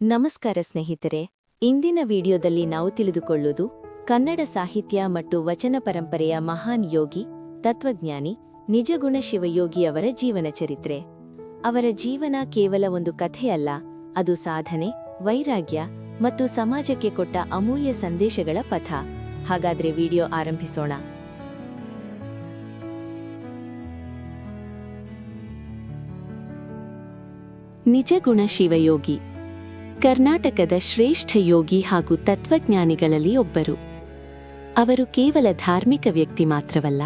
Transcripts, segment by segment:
ನಮಸ್ಕಾರ ಸ್ನೇಹಿತರೆ, ಇಂದಿನ ವಿಡಿಯೋದಲ್ಲಿ ನಾವು ತಿಳಿದುಕೊಳ್ಳುವುದು ಕನ್ನಡ ಸಾಹಿತ್ಯ ಮತ್ತು ವಚನ ಪರಂಪರೆಯ ಮಹಾನ್ ಯೋಗಿ, ತತ್ವಜ್ಞಾನಿ ನಿಜಗುಣ ಶಿವಯೋಗಿಯವರ ಜೀವನ ಚರಿತ್ರೆ. ಅವರ ಜೀವನ ಕೇವಲ ಒಂದು ಕಥೆಯಲ್ಲ ಅದು ಸಾಧನೆ, ವೈರಾಗ್ಯ ಮತ್ತು ಸಮಾಜಕ್ಕೆ ಕೊಟ್ಟ ಅಮೂಲ್ಯ ಸಂದೇಶಗಳ ಪಥ. ಹಾಗಾದ್ರೆ ವಿಡಿಯೋ ಆರಂಭಿಸೋಣ. ನಿಜಗುಣ ಶಿವಯೋಗಿ ಕರ್ನಾಟಕದ ಶ್ರೇಷ್ಠ ಯೋಗಿ ಹಾಗೂ ತತ್ವಜ್ಞಾನಿಗಳಲ್ಲಿ ಒಬ್ಬರು. ಅವರು ಕೇವಲ ಧಾರ್ಮಿಕ ವ್ಯಕ್ತಿ ಮಾತ್ರವಲ್ಲ,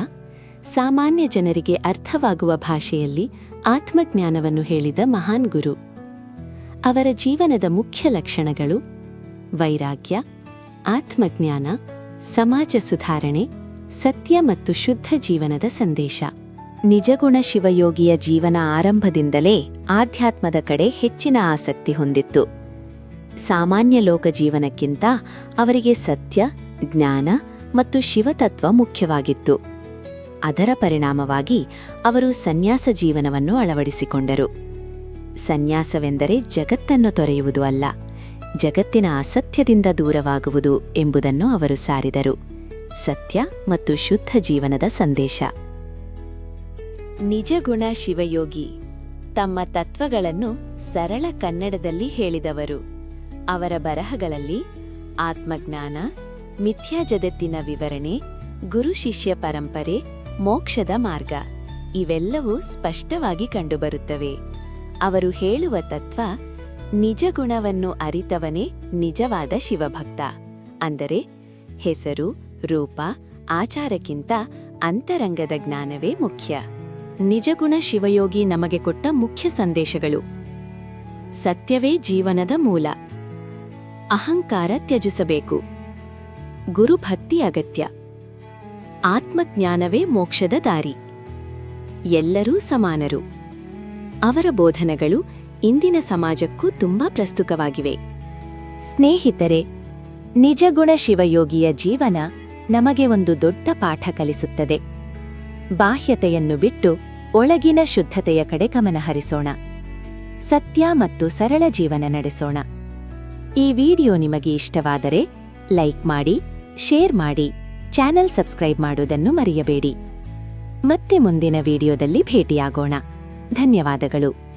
ಸಾಮಾನ್ಯ ಜನರಿಗೆ ಅರ್ಥವಾಗುವ ಭಾಷೆಯಲ್ಲಿ ಆತ್ಮಜ್ಞಾನವನ್ನು ಹೇಳಿದ ಮಹಾನ್ ಗುರು. ಅವರ ಜೀವನದ ಮುಖ್ಯ ಲಕ್ಷಣಗಳು, ವೈರಾಗ್ಯ, ಆತ್ಮಜ್ಞಾನ, ಸಮಾಜ ಸುಧಾರಣೆ, ಸತ್ಯ ಮತ್ತು ಶುದ್ಧ ಜೀವನದ ಸಂದೇಶ. ನಿಜಗುಣ ಶಿವಯೋಗಿಯ ಜೀವನ ಆರಂಭದಿಂದಲೇ ಆಧ್ಯಾತ್ಮದ ಕಡೆ ಹೆಚ್ಚಿನ ಆಸಕ್ತಿ ಹೊಂದಿತ್ತು. ಸಾಮಾನ್ಯ ಲೋಕ ಜೀವನಕ್ಕಿಂತ ಅವರಿಗೆ ಸತ್ಯ, ಜ್ಞಾನ ಮತ್ತು ಶಿವತತ್ವ ಮುಖ್ಯವಾಗಿತ್ತು. ಅದರ ಪರಿಣಾಮವಾಗಿ ಅವರು ಸನ್ಯಾಸ ಜೀವನವನ್ನು ಅಳವಡಿಸಿಕೊಂಡರು. ಸನ್ಯಾಸವೆಂದರೆ ಜಗತ್ತನ್ನು ತೊರೆಯುವುದು ಅಲ್ಲ, ಜಗತ್ತಿನ ಅಸತ್ಯದಿಂದ ದೂರವಾಗುವುದು ಎಂಬುದನ್ನು ಅವರು ಸಾರಿದರು. ಸತ್ಯ ಮತ್ತು ಶುದ್ಧ ಜೀವನದ ಸಂದೇಶ. ನಿಜಗುಣ ಶಿವಯೋಗಿ ತಮ್ಮ ತತ್ವಗಳನ್ನು ಸರಳ ಕನ್ನಡದಲ್ಲಿ ಹೇಳಿದವರು. ಅವರ ಬರಹಗಳಲ್ಲಿ ಆತ್ಮಜ್ಞಾನ, ಮಿಥ್ಯಾ ಜಗತ್ತಿನ ವಿವರಣೆ, ಗುರು ಶಿಷ್ಯ ಪರಂಪರೆ, ಮೋಕ್ಷದ ಮಾರ್ಗ ಇವೆಲ್ಲವೂ ಸ್ಪಷ್ಟವಾಗಿ ಕಂಡುಬರುತ್ತವೆ. ಅವರು ಹೇಳುವ ತತ್ವ, ನಿಜ ಗುಣವನ್ನು ಅರಿತವನೇ ನಿಜವಾದ ಶಿವಭಕ್ತ. ಅಂದರೆ ಹೆಸರು, ರೂಪ, ಆಚಾರಕ್ಕಿಂತ ಅಂತರಂಗದ ಜ್ಞಾನವೇ ಮುಖ್ಯ. ನಿಜಗುಣ ಶಿವಯೋಗಿ ನಮಗೆ ಕೊಟ್ಟ ಮುಖ್ಯ ಸಂದೇಶಗಳು. ಸತ್ಯವೇ ಜೀವನದ ಮೂಲ. ಅಹಂಕಾರ ತ್ಯಜಿಸಬೇಕು. ಗುರುಭಕ್ತಿ ಅಗತ್ಯ. ಆತ್ಮಜ್ಞಾನವೇ ಮೋಕ್ಷದ ದಾರಿ. ಎಲ್ಲರೂ ಸಮಾನರು. ಅವರ ಬೋಧನೆಗಳು ಇಂದಿನ ಸಮಾಜಕ್ಕೂ ತುಂಬಾ ಪ್ರಸ್ತುತವಾಗಿವೆ. ಸ್ನೇಹಿತರೆ, ನಿಜಗುಣ ಶಿವಯೋಗಿಯ ಜೀವನ ನಮಗೆ ಒಂದು ದೊಡ್ಡ ಪಾಠ ಕಲಿಸುತ್ತದೆ. ಬಾಹ್ಯತೆಯನ್ನು ಬಿಟ್ಟು ಒಳಗಿನ ಶುದ್ಧತೆಯ ಕಡೆ ಗಮನಹರಿಸೋಣ. ಸತ್ಯ ಮತ್ತು ಸರಳ ಜೀವನ ನಡೆಸೋಣ. ಈ ವಿಡಿಯೋ ನಿಮಗೆ ಇಷ್ಟವಾದರೆ ಲೈಕ್ ಮಾಡಿ, ಶೇರ್ ಮಾಡಿ, ಚಾನೆಲ್ ಸಬ್ಸ್ಕ್ರೈಬ್ ಮಾಡುವುದನ್ನು ಮರೆಯಬೇಡಿ. ಮತ್ತೆ ಮುಂದಿನ ವಿಡಿಯೋದಲ್ಲಿ ಭೇಟಿಯಾಗೋಣ. ಧನ್ಯವಾದಗಳು.